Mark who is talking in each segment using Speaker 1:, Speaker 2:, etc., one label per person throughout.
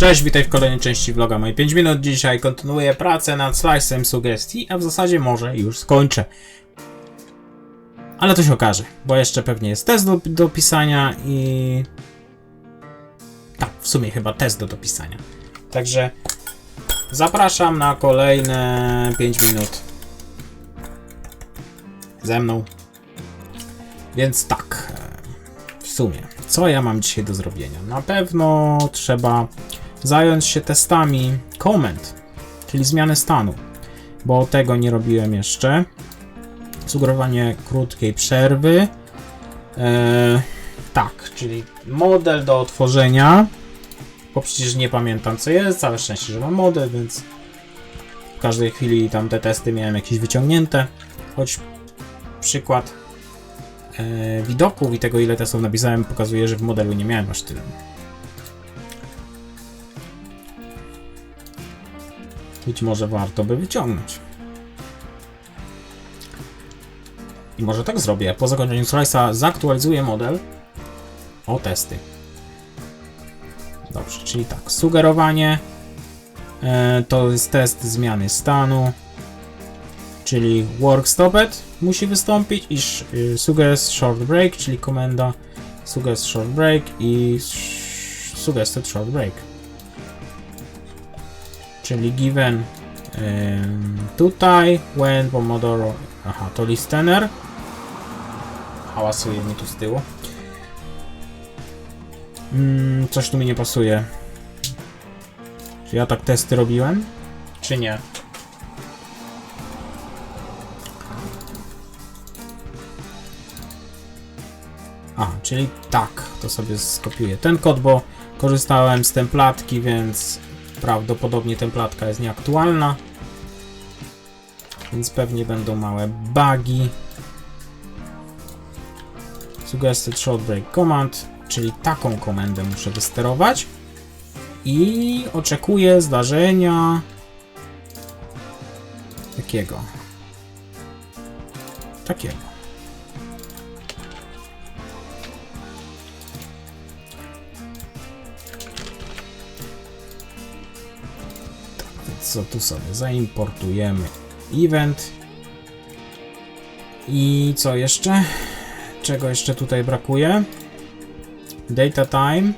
Speaker 1: Cześć, witaj w kolejnej części vloga Moje 5 minut. Dzisiaj kontynuuję pracę nad slice'em sugestii, a w zasadzie może już skończę. Ale to się okaże, bo jeszcze pewnie jest test do, do pisania i... Tak, w sumie chyba test do dopisania. Także zapraszam na kolejne 5 minut. Ze mną. Więc tak, e, w sumie, co ja mam dzisiaj do zrobienia? Na pewno trzeba zająć się testami komend, czyli zmiany stanu, bo tego nie robiłem jeszcze. Sugerowanie krótkiej przerwy. Eee, tak, czyli model do otworzenia, bo przecież nie pamiętam co jest, całe szczęście, że mam model, więc w każdej chwili tam te testy miałem jakieś wyciągnięte, choć przykład e, widoków i tego ile testów napisałem pokazuje, że w modelu nie miałem aż tyle. Być może warto by wyciągnąć. I może tak zrobię. Po zakończeniu slice'a zaktualizuję model o testy. Dobrze, czyli tak, sugerowanie e, to jest test zmiany stanu, czyli work stopped musi wystąpić i y, suggest short break, czyli komenda suggest short break i suggested short break. Czyli given ym, tutaj when Pomodoro aha to listener. Hałasuje mi tu z tyłu. Mm, coś tu mi nie pasuje. Czy ja tak testy robiłem czy nie? A czyli tak to sobie skopiuję ten kod bo korzystałem z templatki więc Prawdopodobnie templatka jest nieaktualna. Więc pewnie będą małe bugi. Suggested short break command, czyli taką komendę muszę wysterować. I oczekuję zdarzenia takiego. Takiego. Co tu sobie zaimportujemy. Event. I co jeszcze? Czego jeszcze tutaj brakuje? Data time.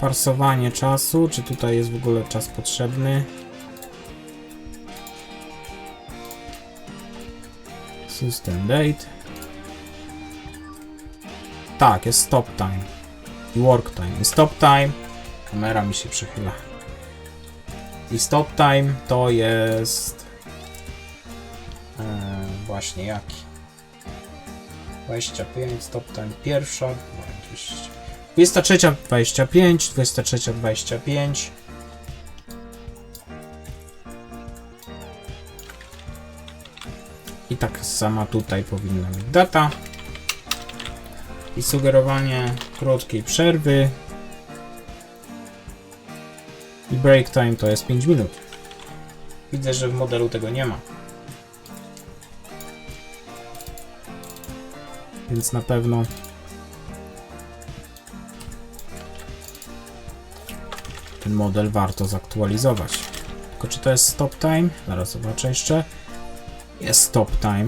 Speaker 1: Parsowanie czasu. Czy tutaj jest w ogóle czas potrzebny? System date. Tak jest stop time. I work time. Stop time. Kamera mi się przechyla i stop time to jest e, właśnie jaki? 25, stop time pierwsza, 23, 25, 23, 25. I tak sama tutaj powinna być data. I sugerowanie krótkiej przerwy i break time to jest 5 minut. Widzę, że w modelu tego nie ma. Więc na pewno ten model warto zaktualizować. Tylko czy to jest stop time? Zaraz zobaczę jeszcze. Jest stop time.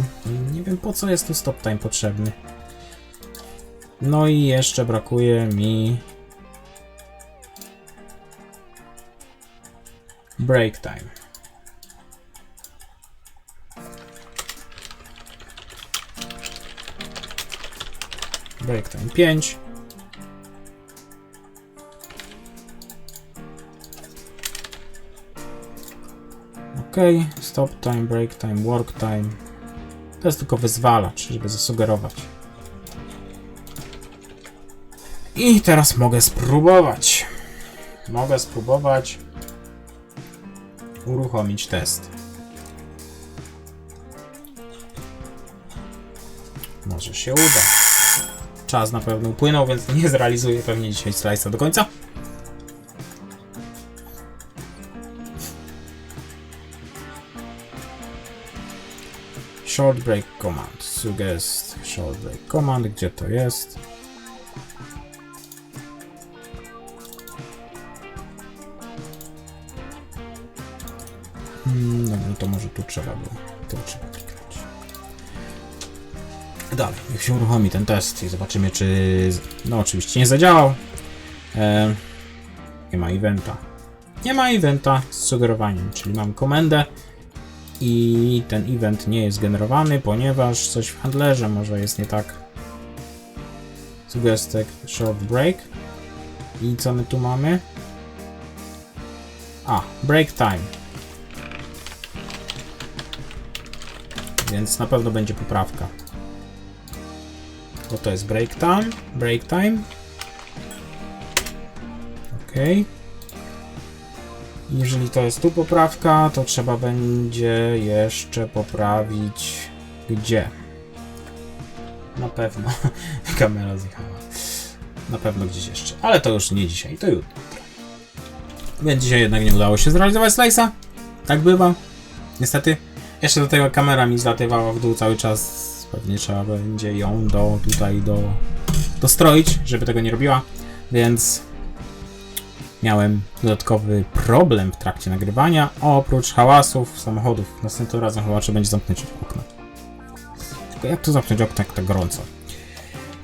Speaker 1: Nie wiem po co jest tu stop time potrzebny. No i jeszcze brakuje mi Break time. Break time 5. Ok, stop time, break time, work time. To jest tylko wyzwalacz, żeby zasugerować. I teraz mogę spróbować. Mogę spróbować uruchomić test. Może się uda. Czas na pewno upłynął, więc nie zrealizuję pewnie dzisiaj slice'a do końca. Short break command. Suggest short break command. Gdzie to jest? Dobra, no to może tu trzeba było. Tu trzeba kliknąć. Dalej, niech się uruchomi ten test i zobaczymy, czy. No, oczywiście nie zadziałał. E, nie ma eventa. Nie ma eventa z sugerowaniem, czyli mam komendę i ten event nie jest generowany, ponieważ coś w handlerze może jest nie tak. Suggested short break. I co my tu mamy? A, break time. Więc na pewno będzie poprawka. Bo to jest break time, break time. Ok. Jeżeli to jest tu poprawka, to trzeba będzie jeszcze poprawić gdzie? Na pewno. Kamera zjechała. Na pewno gdzieś jeszcze. Ale to już nie dzisiaj, to jutro. Więc dzisiaj jednak nie udało się zrealizować slice'a. Tak bywa. Niestety. Jeszcze do tego kamera mi zlatywała w dół cały czas. Pewnie trzeba będzie ją do tutaj do dostroić, żeby tego nie robiła. Więc miałem dodatkowy problem w trakcie nagrywania. Oprócz hałasów samochodów. Następnym razem chyba trzeba będzie zamknąć okno. Tylko jak tu zamknąć okno, jak tak gorąco?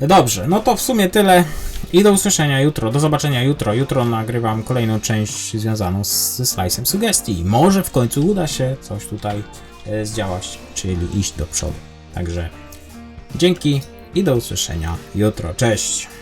Speaker 1: Dobrze, no to w sumie tyle. I do usłyszenia jutro, do zobaczenia jutro. Jutro nagrywam kolejną część związaną z, ze slice'em sugestii. Może w końcu uda się coś tutaj e, zdziałać, czyli iść do przodu. Także dzięki i do usłyszenia jutro. Cześć!